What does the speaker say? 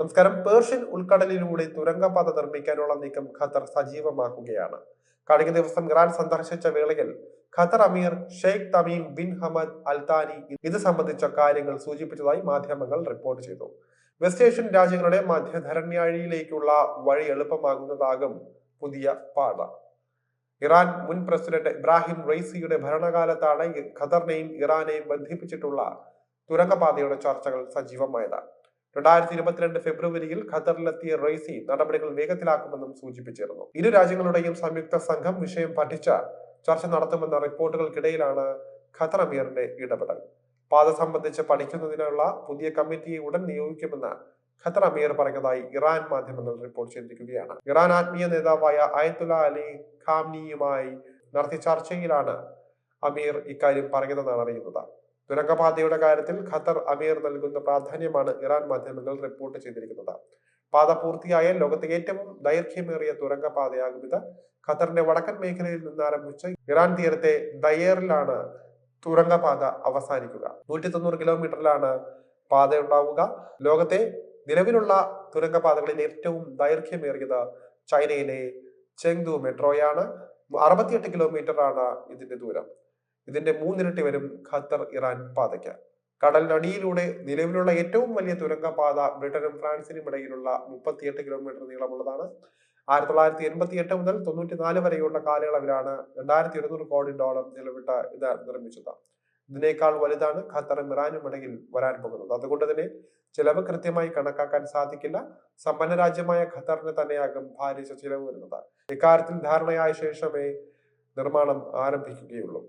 നമസ്കാരം. പേർഷ്യൻ ഉൾക്കടലിലൂടെ തുരങ്കപാത നിർമ്മിക്കാനുള്ള നീക്കം ഖത്തർ സജീവമാക്കുകയാണ്. കഴിഞ്ഞ ദിവസം ഇറാൻ സന്ദർശിച്ച വേളയിൽ ഖത്തർ അമീർ Sheikh Tamim bin Hamad Al Thani ഇത് സംബന്ധിച്ച കാര്യങ്ങൾ സൂചിപ്പിച്ചതായി മാധ്യമങ്ങൾ റിപ്പോർട്ട് ചെയ്തു. വെസ്റ്റ് ഏഷ്യൻ രാജ്യങ്ങളുടെ മധ്യധരണ്യാഴിയിലേക്കുള്ള വഴി എളുപ്പമാകുന്നതാകും പുതിയ പാത. ഇറാൻ മുൻ പ്രസിഡന്റ് ഇബ്രാഹിം റൈസിയുടെ ഭരണകാലത്താണ് ഖത്തറിനെയും ഇറാനെയും ബന്ധിപ്പിച്ചിട്ടുള്ള തുരങ്കപാതയുടെ ചർച്ചകൾ സജീവമായത്. രണ്ടായിരത്തി ഇരുപത്തിരണ്ട് ഫെബ്രുവരിയിൽ ഖത്തറിലെത്തിയ റൈസി നടപടികൾ വേഗത്തിലാക്കുമെന്നും സൂചിപ്പിച്ചിരുന്നു. ഇരു രാജ്യങ്ങളുടെയും സംയുക്ത സംഘം വിഷയം പഠിച്ച ചർച്ച നടത്തുമെന്ന റിപ്പോർട്ടുകൾക്കിടയിലാണ് ഖത്തർ അമീറിന്റെ ഇടപെടൽ. പാത സംബന്ധിച്ച് പഠിക്കുന്നതിനുള്ള പുതിയ കമ്മിറ്റിയെ ഉടൻ നിയോഗിക്കുമെന്ന് ഖത്തർ അമീർ പറഞ്ഞതായി ഇറാൻ മാധ്യമങ്ങൾ റിപ്പോർട്ട് ചെയ്തിരിക്കുകയാണ്. ഇറാൻ ആത്മീയ നേതാവായ അയത്തുല അലി ഖാംനിയുമായി നടത്തിയ ചർച്ചയിലാണ് അമീർ ഇക്കാര്യം പറഞ്ഞതെന്നാണ് അറിയുന്നത്. തുരങ്കപാതയുടെ കാര്യത്തിൽ ഖത്തർ അമീർ നൽകുന്ന പ്രാധാന്യമാണ് ഇറാൻ മാധ്യമങ്ങൾ റിപ്പോർട്ട് ചെയ്തിരിക്കുന്നത്. പാത പൂർത്തിയായാൽ ലോകത്തെ ഏറ്റവും ദൈർഘ്യമേറിയ തുരങ്കപാതയാകും ഇത്. ഖത്തറിന്റെ വടക്കൻ മേഖലയിൽ നിന്ന് ആരംഭിച്ച് ഇറാൻ തീരത്തെ ദയേറിലാണ് തുരങ്കപാത അവസാനിക്കുക. നൂറ്റി തൊണ്ണൂറ് കിലോമീറ്ററിലാണ് പാത ഉണ്ടാവുക ലോകത്തെ നിലവിലുള്ള തുരങ്കപാതകളിൽ ഏറ്റവും ദൈർഘ്യമേറിയത് ചൈനയിലെ ചെങ്ദു മെട്രോയാണ്. അറുപത്തിയെട്ട് കിലോമീറ്ററാണ് ഇതിന്റെ ദൂരം. ഇതിന്റെ മൂന്നിരട്ടി വരും ഖത്തർ ഇറാൻ പാതയ്ക്ക്. കടലിനടിയിലൂടെ നിലവിലുള്ള ഏറ്റവും വലിയ തുരങ്കപാത ബ്രിട്ടനും ഫ്രാൻസിനും ഇടയിലുള്ള മുപ്പത്തിയെട്ട് കിലോമീറ്റർ നീളമുള്ളതാണ്. ആയിരത്തി തൊള്ളായിരത്തി എൺപത്തി എട്ട് മുതൽ തൊണ്ണൂറ്റി നാല് വരെയുള്ള കാലയളവിലാണ് രണ്ടായിരത്തി ഇരുന്നൂറ് കോടി ഡോളർ ചെലവിട്ട് ഇത് നിർമ്മിച്ചത്. ഇതിനേക്കാൾ വലുതാണ് ഖത്തറും ഇറാനും ഇടയിൽ വരാൻ പോകുന്നത്. അതുകൊണ്ട് തന്നെ ചിലവ് കൃത്യമായി കണക്കാക്കാൻ സാധിക്കില്ല. സമ്പന്ന രാജ്യമായ ഖത്തറിന് തന്നെയാകും ഭാരിച്ച ചിലവ് വരുന്നത്. ഇക്കാര്യത്തിൽ ധാരണയായ ശേഷമേ നിർമ്മാണം ആരംഭിക്കുകയുള്ളൂ.